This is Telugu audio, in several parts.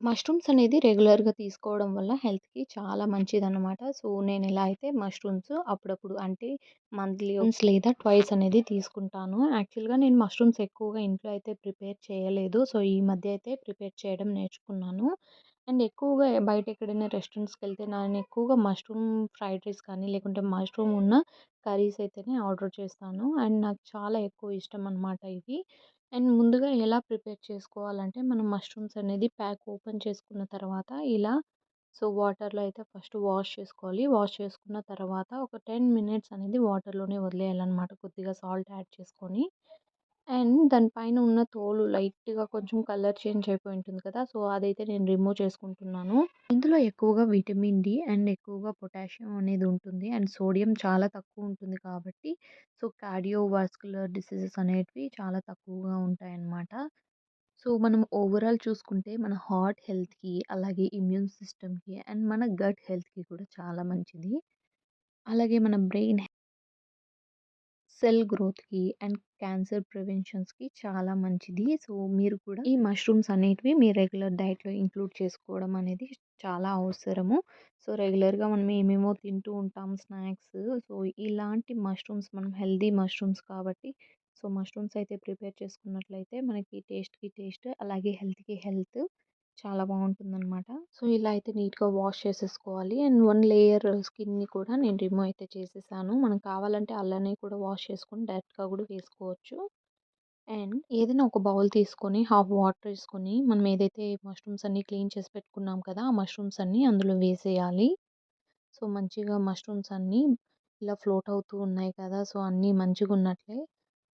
మష్రూమ్స్ అనేది రెగ్యులర్‌గా తీసుకోవడం వల్ల హెల్త్‌కి చాలా మంచిదనమాట. సో, నేనెలా అయితే మష్రూమ్స్ అప్పుడప్పుడు అంటే మంత్లీ వన్స్ లేదా ట్వైస్ అనేది తీసుకుంటాను. యాక్చువల్‌గా నేను మష్రూమ్స్ ఎక్కువగా ఇంట్లో అయితే ప్రిపేర్ చేయలేదు. సో, ఈ మధ్య అయితే ప్రిపేర్ చేయడం నేర్చుకున్నాను. అండ్ ఎక్కువగా బయట ఎక్కడైనా రెస్టారెంట్స్కి వెళ్తే నేను ఎక్కువగా మష్రూమ్ ఫ్రైడ్ రైస్ కానీ, లేకుంటే మష్రూమ్ ఉన్న కర్రీస్ అయితేనే ఆర్డర్ చేస్తాను. అండ్ నాకు చాలా ఎక్కువ ఇష్టం అనమాట ఇవి. అండ్ ముందుగా ఎలా ప్రిపేర్ చేసుకోవాలంటే మనం మష్రూమ్స్ అనేది ప్యాక్ ఓపెన్ చేసుకున్న తర్వాత ఇలా సో వాటర్లో అయితే ఫస్ట్ వాష్ చేసుకోవాలి వాష్ చేసుకున్న తర్వాత ఒక టెన్ మినిట్స్ అనేది వాటర్లోనే వదిలేయాలన్నమాట కొద్దిగా సాల్ట్ యాడ్ చేసుకొని అండ్ దానిపైన ఉన్న తోలు లైట్గా కొంచెం కలర్ చేంజ్ అయిపోయి ఉంటుంది కదా! సో అదైతే నేను రిమూవ్ చేసుకుంటున్నాను. ఇందులో ఎక్కువగా విటమిన్ డి అండ్ ఎక్కువగా పొటాషియం అనేది ఉంటుంది. అండ్ సోడియం చాలా తక్కువ ఉంటుంది కాబట్టి సో కార్డియోవాస్కులర్ డిసీజెస్ అనేటివి చాలా తక్కువగా ఉంటాయన్నమాట. సో మనం ఓవరాల్ చూసుకుంటే మన హార్ట్ హెల్త్కి అలాగే ఇమ్యూన్ సిస్టమ్కి అండ్ మన గట్ హెల్త్కి కూడా చాలా మంచిది. అలాగే మన బ్రెయిన్ సెల్ గ్రోత్‌కి అండ్ క్యాన్సర్ ప్రివెన్షన్స్‌కి చాలా మంచిది. సో, మీరు కూడా ఈ మష్రూమ్స్ అనేటివి మీ రెగ్యులర్ డైట్‌లో ఇంక్లూడ్ చేసుకోవడం అనేది చాలా అవసరము. సో, రెగ్యులర్‌గా మనం ఏమేమో తింటూ ఉంటాం స్నాక్స్. సో, ఇలాంటి మష్రూమ్స్ మనం హెల్తీ మష్రూమ్స్ కాబట్టి సో, మష్రూమ్స్ అయితే ప్రిపేర్ చేసుకున్నట్లయితే మనకి టేస్ట్‌కి టేస్ట్ అలాగే హెల్త్‌కి హెల్త్ చాలా బాగుంటుందన్నమాట. సో, ఇలా అయితే నీట్‌గా వాష్ చేసేసుకోవాలి. అండ్ వన్ లేయర్ స్కిన్‌ని కూడా నేను రిమూవ్ అయితే చేసేసాను. మనకు కావాలంటే అలానే కూడా వాష్ చేసుకొని డైరెక్ట్‌గా కూడా వేసుకోవచ్చు. అండ్ ఏదైనా ఒక బౌల్ తీసుకొని హాఫ్ వాటర్ వేసుకొని మనం ఏదైతే మష్రూమ్స్ అన్నీ క్లీన్ చేసి పెట్టుకున్నాం కదా! ఆ మష్రూమ్స్ అన్నీ అందులో వేసేయాలి. సో, మంచిగా మష్రూమ్స్ అన్నీ ఇలా ఫ్లోట్ అవుతూ ఉన్నాయి కదా! సో, అన్నీ మంచిగా ఉన్నట్లే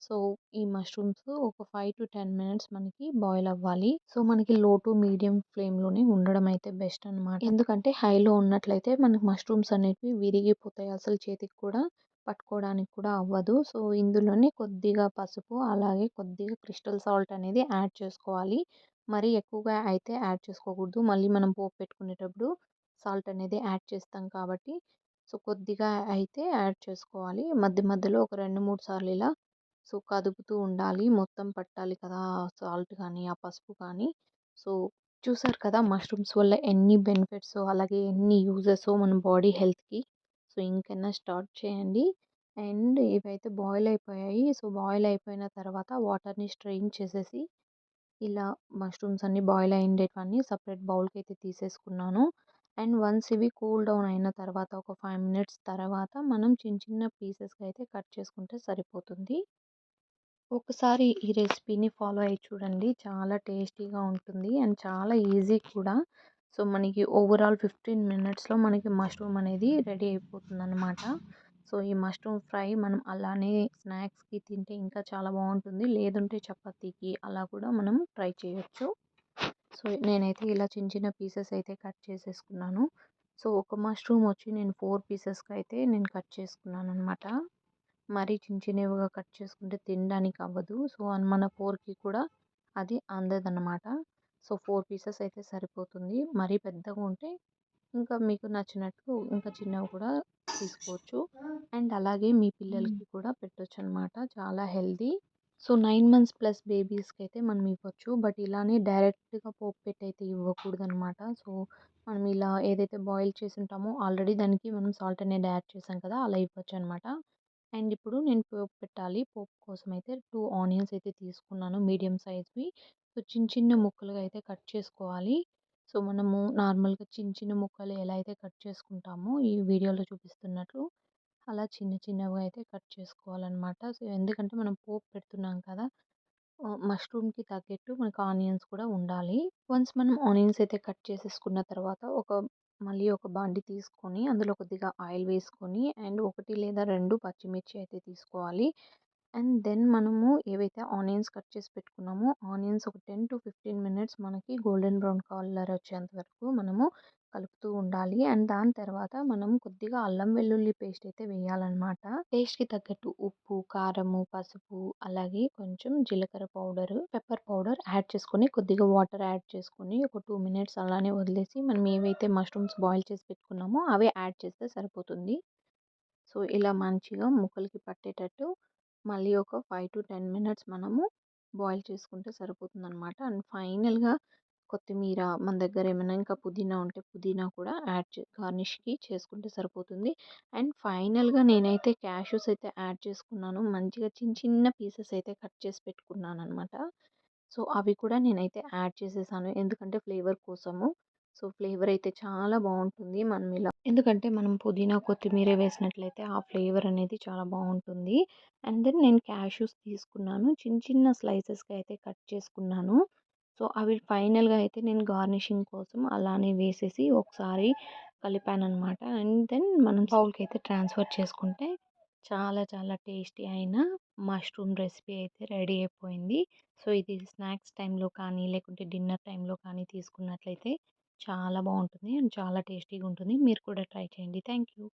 సో, ఈ మష్రూమ్స్ ఒక ఫైవ్ టు టెన్ మినిట్స్ మనకి బాయిల్ అవ్వాలి. సో, మనకి లో టు మీడియం ఫ్లేమ్‌లోనే ఉండడం అయితే బెస్ట్ అనమాట. ఎందుకంటే హైలో ఉన్నట్లయితే మనకి మష్రూమ్స్ అనేవి విరిగిపోతాయి. అసలు చేతికి కూడా పట్టుకోవడానికి కూడా అవ్వదు. సో, ఇందులోనే కొద్దిగా పసుపు అలాగే కొద్దిగా క్రిస్టల్ సాల్ట్ అనేది యాడ్ చేసుకోవాలి. మరి ఎక్కువగా అయితే యాడ్ చేసుకోకూడదు. మళ్ళీ మనం పోపు పెట్టుకునేటప్పుడు సాల్ట్ అనేది యాడ్ చేస్తాం కాబట్టి సో, కొద్దిగా అయితే యాడ్ చేసుకోవాలి. మధ్య మధ్యలో ఒక రెండు మూడు సార్లు ఇలా సో కదుపుతూ ఉండాలి. మొత్తం పట్టాలి కదా! సాల్ట్ కానీ ఆ పసుపు కానీ. సో చూసారు కదా! మష్రూమ్స్ వల్ల ఎన్ని బెనిఫిట్స్ అలాగే ఎన్ని యూజెస్ మన బాడీ హెల్త్కి. సో ఇంకైనా స్టార్ట్ చేయండి. అండ్ ఇవైతే బాయిల్ అయిపోయాయి. సో బాయిల్ అయిపోయిన తర్వాత వాటర్ని స్ట్రెయిన్ చేసేసి ఇలా మష్రూమ్స్ అన్ని బాయిల్ అయ్యేటివన్నీ సపరేట్ బౌల్కి అయితే తీసేసుకున్నాను. అండ్ వన్స్ ఇవి కూల్ డౌన్ అయిన తర్వాత ఒక ఫైవ్ మినిట్స్ తర్వాత మనం చిన్న చిన్న పీసెస్గా అయితే కట్ చేసుకుంటే సరిపోతుంది. ఒకసారి ఈ రెసిపీని ఫాలో అయ్యి చూడండి. చాలా టేస్టీగా ఉంటుంది అండ్ చాలా ఈజీ కూడా. సో మనకి ఓవరాల్ ఫిఫ్టీన్ మినిట్స్లో మనకి మష్రూమ్ అనేది రెడీ అయిపోతుంది అనమాట సో ఈ మష్రూమ్ ఫ్రై మనం అలానే స్నాక్స్కి తింటే ఇంకా చాలా బాగుంటుంది. లేదంటే చపాతీకి అలా కూడా మనం ట్రై చేయొచ్చు. సో నేనైతే ఇలా చిన్న చిన్న పీసెస్ అయితే కట్ చేసేసుకున్నాను. సో ఒక మష్రూమ్ వచ్చి నేను ఫోర్ పీసెస్కి అయితే నేను కట్ చేసుకున్నాను అనమాట మరీ చిన్న చిన్నవిగా కట్ చేసుకుంటే తినడానికి అవ్వదు సో మన ఫోర్కి కూడా అది అందదన్నమాట. సో ఫోర్ పీసెస్ అయితే సరిపోతుంది. మరీ పెద్దగా ఉంటే ఇంకా మీకు నచ్చినట్టు ఇంకా చిన్నవి కూడా తీసుకోవచ్చు. అండ్ అలాగే మీ పిల్లలకి కూడా పెట్టొచ్చు అనమాట చాలా healthy so nine months plus బేబీస్కి అయితే మనం ఇవ్వచ్చు. బట్ ఇలానే డైరెక్ట్గా పోపు పెట్టి అయితే ఇవ్వకూడదు అనమాట సో మనం ఇలా ఏదైతే బాయిల్ చేసి ఉంటామో ఆల్రెడీ దానికి మనం సాల్ట్ అనేది యాడ్ చేసాం కదా అలా ఇవ్వచ్చు అనమాట అండ్ ఇప్పుడు నేను పోపు పెట్టాలి. పోపు కోసం అయితే టూ ఆనియన్స్ అయితే తీసుకున్నాను. మీడియం సైజ్వి. సో చిన్న చిన్న ముక్కలుగా అయితే కట్ చేసుకోవాలి. సో మనము నార్మల్గా చిన్న చిన్న ముక్కలు ఎలా అయితే కట్ చేసుకుంటామో ఈ వీడియోలో చూపిస్తున్నట్లు అలా చిన్న చిన్నగా అయితే కట్ చేసుకోవాలన్నమాట. సో ఎందుకంటే మనం పోపు పెడుతున్నాం కదా మష్రూమ్కి తగ్గట్టు మనకు ఆనియన్స్ కూడా ఉండాలి. వన్స్ మనం ఆనియన్స్ అయితే కట్ చేసేసుకున్న తర్వాత ఒక మళ్ళీ ఒక బండి తీసుకొని అందులో కొద్దిగా ఆయిల్ వేసుకొని అండ్ ఒకటి లేదా రెండు పచ్చిమిర్చి అయితే తీసుకోవాలి. అండ్ దెన్ మనము ఏవైతే ఆనియన్స్ కట్ చేసి పెట్టుకున్నామో ఆనియన్స్ ఒక టెన్ టు ఫిఫ్టీన్ మినిట్స్ మనకి గోల్డెన్ బ్రౌన్ కలర్ వచ్చేంత వరకు మనము కలుపుతూ ఉండాలి. అండ్ దాని తర్వాత మనం కొద్దిగా అల్లం వెల్లుల్లి పేస్ట్ అయితే వేయాలన్నమాట. టేస్ట్కి తగ్గట్టు ఉప్పు కారము పసుపు అలాగే కొంచెం జీలకర్ర పౌడర్ పెప్పర్ పౌడర్ యాడ్ చేసుకొని కొద్దిగా వాటర్ యాడ్ చేసుకొని ఒక టూ మినిట్స్ అలానే వదిలేసి మనం ఏవైతే మష్రూమ్స్ బాయిల్ చేసి పెట్టుకున్నామో అవే యాడ్ చేస్తే సరిపోతుంది. సో ఇలా మంచిగా ముక్కలకి పట్టేటట్టు మళ్ళీ ఒక ఫైవ్ టు టెన్ మినిట్స్ మనము బాయిల్ చేసుకుంటే సరిపోతుంది అనమాట అండ్ ఫైనల్గా కొత్తిమీర మన దగ్గర ఏమైనా ఇంకా పుదీనా ఉంటే పుదీనా కూడా యాడ్ చే గార్నిష్కి చేసుకుంటే సరిపోతుంది. అండ్ ఫైనల్గా నేనైతే క్యాష్యూస్ అయితే యాడ్ చేసుకున్నాను. మంచిగా చిన్న చిన్న పీసెస్ అయితే కట్ చేసి పెట్టుకున్నాను అనమాట సో అవి కూడా నేనైతే యాడ్ చేసేసాను. ఎందుకంటే ఫ్లేవర్ కోసము. సో ఫ్లేవర్ అయితే చాలా బాగుంటుంది మనం ఇలా. ఎందుకంటే మనం పుదీనా కొత్తిమీర వేసినట్లయితే ఆ ఫ్లేవర్ అనేది చాలా బాగుంటుంది. అండ్ దెన్ నేను క్యాష్యూస్ తీసుకున్నాను. చిన్న చిన్న స్లైసెస్గా అయితే కట్ చేసుకున్నాను. సో అవి ఫైనల్గా అయితే నేను గార్నిషింగ్ కోసం అలానే వేసేసి ఒకసారి కలిపాను అనమాట అండ్ దెన్ మనం బౌల్కి అయితే ట్రాన్స్ఫర్ చేసుకుంటే చాలా చాలా టేస్టీ అయిన మష్రూమ్ రెసిపీ అయితే రెడీ అయిపోయింది. సో ఇది స్నాక్స్ టైంలో కానీ లేకుంటే డిన్నర్ టైంలో కానీ తీసుకున్నట్లయితే చాలా బాగుంటుంది అండ్ చాలా టేస్టీగా ఉంటుంది. మీరు కూడా ట్రై చేయండి. Thank you